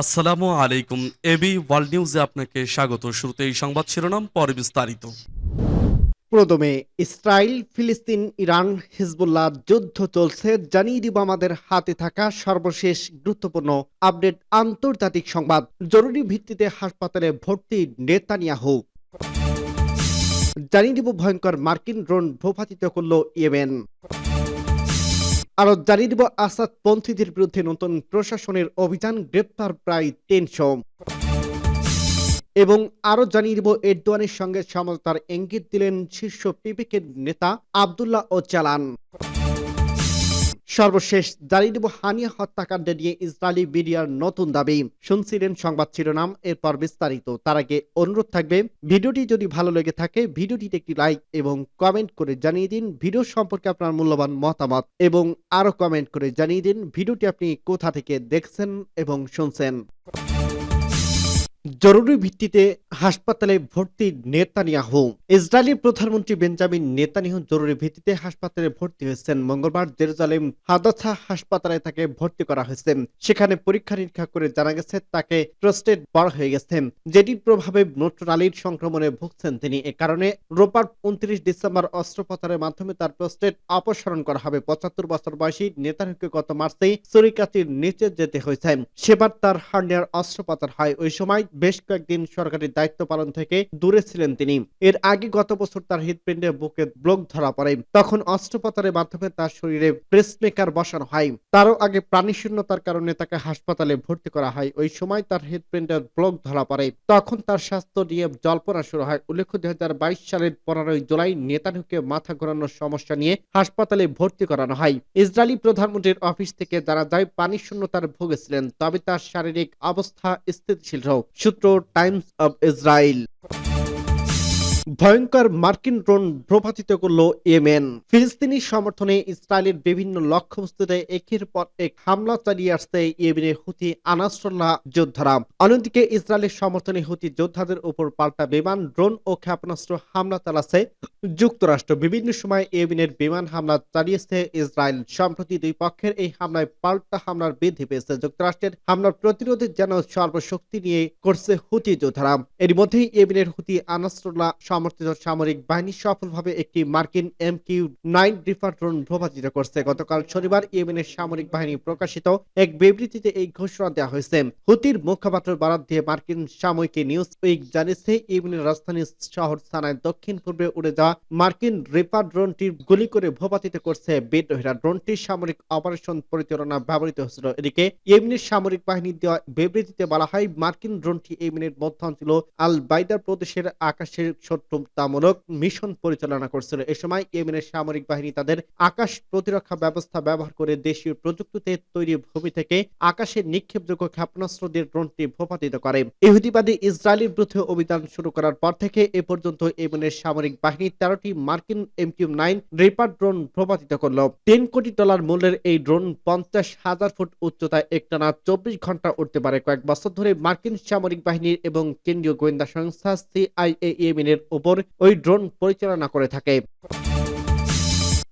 আসসালামু আলাইকুম। AB world নিউজে আপনাকে স্বাগত। শুরুতে এই সংবাদ শিরোনাম, পরে বিস্তারিত। প্রথমে, ইসরায়েল, ফিলিস্তিন, ইরান, হিজবুল্লাহ, যুদ্ধ চলছে। জানিয়ে দিব আমাদের হাতে থাকা সর্বশেষ গুরুত্বপূর্ণ আপডেট আন্তর্জাতিক সংবাদ। জরুরি ভিত্তিতে হাসপাতালে ভর্তি নেতানিয়া নেতানিয়াহু। জানিয়ে দিব ভয়ঙ্কর মার্কিন ড্রোন ভূপাতিত করল ইয়েমেন। আরও জানিয়ে দিব আসাদ পন্থীদের বিরুদ্ধে নতুন প্রশাসনের অভিযান গ্রেপ্তার প্রায় তিনশো। এবং আরও জানিয়ে দিব এরদোয়ানের সঙ্গে সমঝোতার ইঙ্গিত দিলেন শীর্ষ পিপিকে নেতা আবদুল্লাহ ও চালান সর্বশেষ দিব হানিয়া হত্যাকাণ্ডে নিয়ে ইসরায়েলি মিডিয়ার নতুন দাবি। শুনছিলেন সংবাদ শিরোনাম, এরপর বিস্তারিত। তার আগে অনুরোধ থাকবে, ভিডিওটি যদি ভালো লেগে থাকে, ভিডিওটিতে একটি লাইক এবং কমেন্ট করে জানিয়ে দিন ভিডিও সম্পর্কে আপনার মূল্যবান মতামত এবং আরও কমেন্ট করে জানিয়ে দিন ভিডিওটি আপনি কোথা থেকে দেখছেন এবং শুনছেন। জরুরি ভিত্তিতে হাসপাতালে ভর্তি নেতানিয়াহু। ইসরায়েলের প্রধানমন্ত্রী বেঞ্জামিন নেতানিয়াহু জরুরি ভিত্তিতে হাসপাতালে ভর্তি হয়েছেন। মঙ্গলবার জেরুজালেম হাদাসা হাসপাতালে তাকে ভর্তি করা হয়েছে। সেখানে পরীক্ষা নিরীক্ষা করে জানা গেছে তাকে প্রস্টেট বড় হয়ে গেছে। যেটির প্রভাবে নোটরালির সংক্রমণে ভুগছেন তিনি। এ কারণে রোববার উনত্রিশ ডিসেম্বর অস্ত্রোপচারের মাধ্যমে তার প্রস্টেট অপসারণ করা হবে। পঁচাত্তর বছর বয়সী নেতানিয়াহুকে গত মার্চেই ছুরিকাতির নিচে যেতে হয়েছে। সেবার তার হার্নিয়ার অস্ত্রোপচার হয়। ওই সময় বেশ কয়েকদিন সরকারি দায়িত্ব পালন থেকে দূরে ছিলেন তিনি। এর আগে গত বছর তার হৃদপিণ্ডে বুকে ব্লক ধরা পড়ে। তখন অস্ত্রোপচারের মাধ্যমে তার শরীরে প্রেসমেকার বসানো হয়। তারও আগে প্রাণীশূন্যতার কারণে তাকে হাসপাতালে ভর্তি করা হয়। ওই সময় তার হৃদপিণ্ডের ব্লক ধরা পড়ে। তখন তার স্বাস্থ্য নিয়ে জল্পনা শুরু হয়। উল্লেখ্য, দুই হাজার বাইশ সালের পনেরোই জুলাই নেতানুকে মাথা ঘোরানোর সমস্যা নিয়ে হাসপাতালে ভর্তি করানো হয়। ইসরায়েলি প্রধানমন্ত্রীর অফিস থেকে জানা যায় পানি শূন্যতার ভুগেছিলেন তবে তার শারীরিক অবস্থা স্থিতিশীল হোক সূত্র টাইমস অব ইসরায়েল ভয়ঙ্কর মার্কিন ড্রোন প্রভাতিত করল ইয়েমেন। ফিলিস্তিনি সমর্থনে ইসরায়েলের বিভিন্ন লক্ষ্যবস্তুতে একের পর এক হামলা চালিয়ে আসছে ইয়েমেনের হুতি আনাসল্লাহ যোদ্ধারা। অন্যদিকে ইসরায়েলের সমর্থনে হুতি যোদ্ধাদের উপর পাল্টা বিমান, ড্রোন ও ক্ষেপণাস্ত্র হামলা চালাচ্ছে যুক্তরাষ্ট্র বিভিন্ন সময় ইয়েমেনের বিমান হামলা চালিয়েছে। ইসরায়েল সম্প্রতি দুই পক্ষের এই হামলায় পাল্টা হামলার বৃদ্ধি পেয়েছে। যুক্তরাষ্ট্রের হামলার প্রতিরোধে যেন সর্বশক্তি নিয়ে করছে হুতি যোদ্ধারা। এর মধ্যেই ইয়েমেনের হুতি আনাসরুল্লাহ সমর্থিত সামরিক বাহিনী সফলভাবে একটি মার্কিন M Q nine reaper drone ভূপাতিত করছে। গতকাল শনিবার ইয়েমেনের সামরিক বাহিনী প্রকাশিত এক বিবৃতিতে এই ঘোষণা দেওয়া হয়েছে। হুতির মুখপাত্র বারাত দিয়ে মার্কিন সাময়িক নিউজ উইক জানিয়েছে ইয়েমেনের রাজধানী শহর সানায় দক্ষিণ পূর্বে উড়ে যাওয়া মার্কিন রিপার ড্রোনটি গুলি করে ভূপাতিত করছে বিদ্রোহীরা। ড্রোনটি সামরিক অপারেশন পরিচালনা ব্যবহৃত হয়েছিল। এদিকে ইয়েমেনের সামরিক বাহিনী দেওয়া বিবৃতিতে বলা হয়, মার্কিন ড্রোনটি ইয়েমেনের মধ্যাঞ্চল আল বাইদার প্রদেশের আকাশের শত্রুতামূলক মিশন পরিচালনা করছিল। এ সময় ইয়েমেনের সামরিক বাহিনী তাদের আকাশ প্রতিরক্ষা ব্যবস্থা ব্যবহার করে দেশীয় প্রযুক্তিতে তৈরি ভূমি থেকে আকাশে নিক্ষেপযোগ্য ক্ষেপণাস্ত্র দিয়ে ড্রোনটি ভূপাতিত করে। ইহুদিবাদী ইসরায়েলের বিরুদ্ধে অভিযান শুরু করার পর থেকে এ পর্যন্ত ইয়েমেনের সামরিক বাহিনী তেরোটি মার্কিন এমকিউ নাইন রিপার ড্রোন ভূপাতিত করল। তিন কোটি ডলার মূল্যের এই ড্রোন পঞ্চাশ হাজার ফুট উচ্চতায় একটানা চব্বিশ ঘণ্টা উঠতে পারে। কয়েক বছর ধরে মার্কিন সামরিক বাহিনীর এবং কেন্দ্রীয় গোয়েন্দা সংস্থা সিআইএ এর উপর ওই ড্রোন পরিচালনা করে থাকে।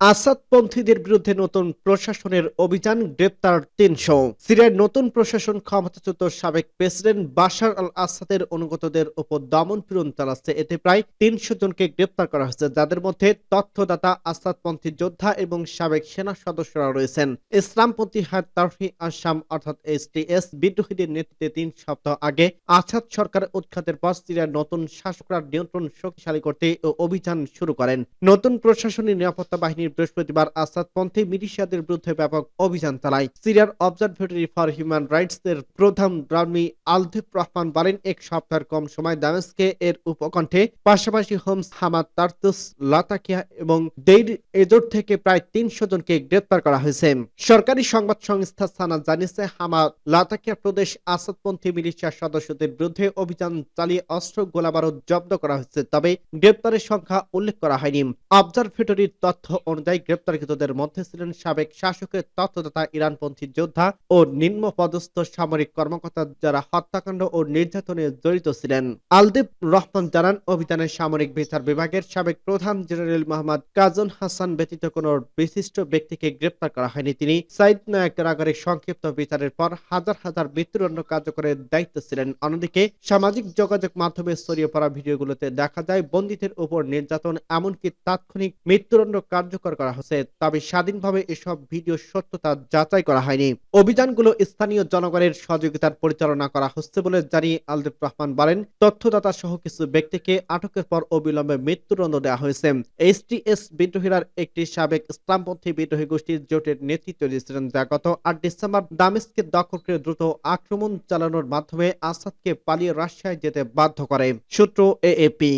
আসাদপন্থীদের বিরুদ্ধে নতুন প্রশাসনের অভিযান গ্রেপ্তার তিনশো। সিরিয়ার নতুন প্রশাসন ক্ষমতাচ্যুত সাবেক প্রেসিডেন্ট বাশার আল আসাদের অনুগতদের উপর দমন পীড়ন চালাচ্ছে। এতে প্রায় তিনশো জনকে গ্রেপ্তার করা হয়েছে, যাদের মধ্যে তথ্যদাতা, আসাদপন্থী যোদ্ধা এবং সাবেক সেনা সদস্যরা রয়েছেন। ইসলামপন্থী হাত তারফি আসাম অর্থাৎ এসটিএস বিদ্রোহীদের নেতৃত্বে তিন সপ্তাহ আগে আসাদ সরকার উৎখাতের পর সিরিয়ার নতুন শাসকরা নিয়ন্ত্রণ শক্তিশালী করতে ও অভিযান শুরু করেন। নতুন প্রশাসনী নিরাপত্তা বাহিনী বৃহস্পতিবার আসাদপন্থী মিলিশিয়াদের বিরুদ্ধে ব্যাপক অভিযান চালায়। সিরিয়ার অবজারভেটরি ফর হিউম্যান রাইটস এর প্রধান রামি আলদেব রহমান বলেন, এক সপ্তাহের কম সময় দামেস্কে এর উপকণ্ঠে, পাশাপাশি হোমস, হামাদ, তার্তুস, লাতাকিয়া এবং ডেইর এজোর থেকে প্রায় তিনশো জনকে গ্রেপ্তার করা হয়েছে। সরকারি সংবাদ সংস্থা সানা জানিয়েছে, হামাদ, লাতাকিয়া প্রদেশ আসাদপন্থী মিলিশিয়ার সদস্যদের বিরুদ্ধে অভিযান চালিয়ে অস্ত্র গোলাবারুদ জব্দ করা হয়েছে, তবে গ্রেপ্তারের সংখ্যা উল্লেখ করা হয়নি। অবজারভেটরির তথ্য অনুযায়ী গ্রেপ্তারকৃতদের মধ্যে ছিলেন সাবেক শাসকের তত্ত্বদাতা ইরানপন্থী যোদ্ধা ও নিম্ন পদস্থ সামরিক কর্মকর্তা যারা হত্যাকাণ্ড ও নির্যাতনে জড়িত ছিলেন। আলদেব রহমান জানান অভিযানে সামরিক বিচার বিভাগের সাবেক প্রধান জেনারেল মোহাম্মদ কাজন হাসান ব্যতীত কোনো বিশিষ্ট ব্যক্তিকে গ্রেপ্তার করা হয়নি। তিনি সাইদ নায়ক কারাগারের সংক্ষিপ্ত বিচারের পর হাজার হাজার মৃত্যুদণ্ড কার্যকরের দায়িত্ব ছিলেন। অন্যদিকে সামাজিক যোগাযোগ মাধ্যমে ছড়িয়ে পড়া ভিডিওগুলোতে দেখা যায়, বন্দীদের উপর নির্যাতন, এমনকি তাৎক্ষণিক মৃত্যুদণ্ড কার্যকর করা হচ্ছে, তবে স্বাধীনভাবে এসব ভিডিও সত্যতা যাচাই করা হয়নি। অভিযানগুলো স্থানীয় জনগণের সহযোগিতার পরিচালনা করা হচ্ছে বলে জানিয়ে আলদেব রহমান বলেন তথ্যদাতা সহ কিছু ব্যক্তিকে আটকের পর অবিলম্বে মৃত্যুদণ্ড দেওয়া হয়েছে। এইচটিএস বিদ্রোহীরার একটি সাবেক ইসলামপন্থী বিদ্রোহী গোষ্ঠীর জোটের নেতৃত্ব দিয়েছিলেন যা গত আট ডিসেম্বর দামেস্কে দখল করে দ্রুত আক্রমণ চালানোর মাধ্যমে আসাদকে পালিয়ে রাশিয়ায় যেতে বাধ্য করে, সূত্র এএপি।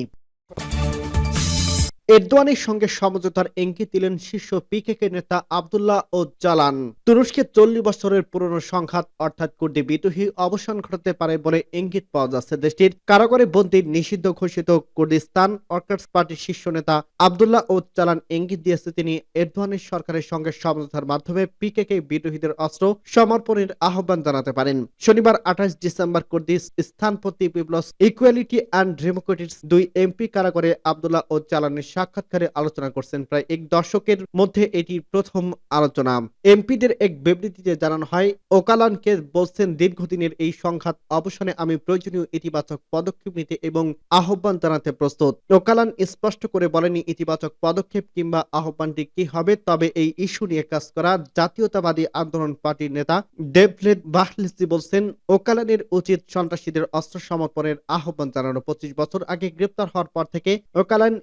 এরদোয়ানের সঙ্গে সমঝোতার ইঙ্গিত দিলেন শীর্ষ পিকেকে নেতা আবদুল্লাহ ও জালান। তুরস্কে চল্লিশ বছরের পুরনো সংঘাত, অর্থাৎ কুর্দি বিদ্রোহী, অবসান ঘটাতে পারে বলে ইঙ্গিত পাওয়া যাচ্ছে দেশটির কারাগারে বন্দী নিষিদ্ধ ঘোষিত কুর্দিস্তান ওয়ার্কার্স পার্টির শীর্ষ নেতা আবদুল্লাহ ও চালান ইঙ্গিত দিয়েছে তিনি এরদোয়ানের সরকারের সঙ্গে সমঝোতার মাধ্যমে পিকেকে বিদ্রোহীদের অস্ত্র সমর্পণের আহ্বান জানাতে পারেন। শনিবার আঠাশ ডিসেম্বর কুর্দিস স্থানপতি পিপলস, ইকুয়ালিটি অ্যান্ড ডেমোক্রেটিক্স দুই এমপি কারাগারে আবদুল্লাহ ও চালানের সাক্ষাৎকারে আলোচনা করছেন। প্রায় এক দশকের মধ্যে এটি প্রথম আলোচনা। এমপিদের এক বিবৃতিতে জানানো হয়, ওকালানকে বলছেন, দীর্ঘদিনের এই সংঘাত অবসানে আমি প্রয়োজনীয় ইতিবাচক পদক্ষেপ নিতে এবং আহ্বান জানাতে প্রস্তুত। ওকালান স্পষ্ট করে বলেনি, ইতিবাচক পদক্ষেপ কিংবা আহ্বানটি কি হবে, তবে এই ইস্যু নিয়ে কাজ করা জাতীয়তাবাদী আন্দোলন পার্টির নেতা ডেভলেড বাহলিসি বলছেন, ওকালানের উচিত সন্ত্রাসীদের অস্ত্র সমর্পণের আহ্বান জানানো। পঁচিশ বছর আগে গ্রেপ্তার হওয়ার পর থেকে ওকালান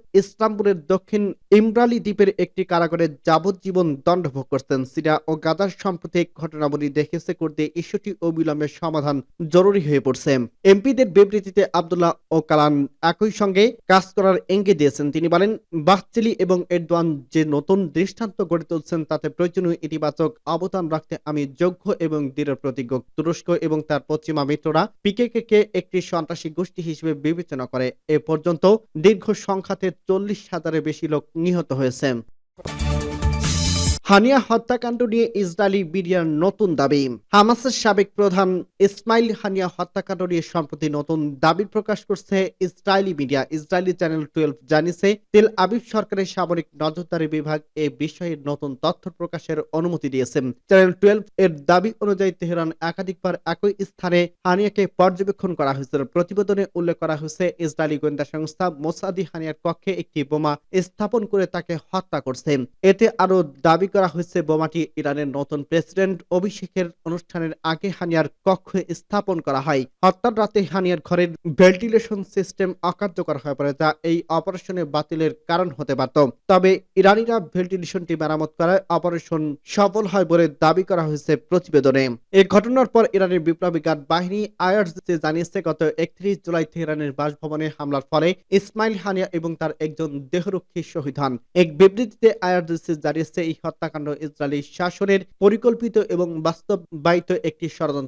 ইস্তাম্বুলের দক্ষিণ ইমরালি দ্বীপের একটি কারাগারে যাবজ্জীবন দণ্ড ভোগ করতেন সিরিয়া ও গাজার সাম্প্রতিক ঘটনাবলী দেখেছে করতে ইস্যুটি অবিলম্বে সমাধান জরুরি হয়ে পড়ছে। এমপিদের বিবৃতিতে আবদুল্লাহ ও কালান একই সঙ্গে কাজ করার ইঙ্গিত দিয়েছেন। তিনি বলেন, বাহচিলি এবং এরদোয়ান যে নতুন দৃষ্টান্ত গড়ে তুলছেন, তাতে প্রয়োজনীয় ইতিবাচক অবদান রাখতে আমি যোগ্য এবং দৃঢ় প্রতিজ্ঞ। তুরস্ক এবং তার পশ্চিমা মিত্ররা পিকেকে একটি সন্ত্রাসী গোষ্ঠী হিসেবে বিবেচনা করে। এ পর্যন্ত দীর্ঘ সংখ্যাতে চল্লিশ হাজারের বেশি লোক নিহত হয়েছে হানিয়া হত্যাকাণ্ড নিয়ে ইসরায়েলি মিডিয়ার নতুন দাবি। হামাসের সাবেক প্রধান ইসমাইল হানিয়া হত্যাকাণ্ড নিয়ে সম্প্রতি নতুন দাবি প্রকাশ করছে Israeli media. Israeli channel twelve জানিয়েছে, তেল আবিব সরকারের সামরিক নজরদারি বিভাগ এ বিষয়ে নতুন তথ্য প্রকাশের অনুমতি দিয়েছে। চ্যানেল টুয়েলভ এর দাবি অনুযায়ী তেহরান একাধিকবার একই স্থানে হানিয়াকে পর্যবেক্ষণ করা হয়েছিল প্রতিবেদনে উল্লেখ করা হয়েছে, ইসরায়েলি গোয়েন্দা সংস্থা মোসাদি হানিয়ার কক্ষে একটি বোমা স্থাপন করে তাকে হত্যা করছে। এতে আরও দাবি করা হয়েছে বোমাটি ইরানের নতুন প্রেসিডেন্ট অভিষেকের অনুষ্ঠানের আগে হানিয়ার কক্ষে স্থাপন করা হয়। হত্যার রাতে হানিয়ার ঘরের ভেন্টিলেশন সিস্টেম অকার্যকর হয়ে পড়ে যা এই অপারেশনে বাতিলের কারণ হতে পারত। তবে ইরানিরা ভেন্টিলেশনটি মেরামত করায় অপারেশন সফল হয় বলে দাবি করা হয়েছে প্রতিবেদনে। এই ঘটনার পর ইরানের বিপ্লবী গার্ড বাহিনী আইআরজিতে জানিয়েছে, গত একত্রিশ জুলাই তেহরানের বাসভবনে হামলার ফলে ইসমাইল হানিয়া এবং তার একজন দেহরক্ষী শহীদ হন। এক বিবৃতিতে আইআরজিসি জানিয়েছে, এই হত্যাকাণ্ড ইসরায়েলি শাসনের পরিকল্পিত এবং বাস্তবায়িত একটি ষড়যন্ত্র।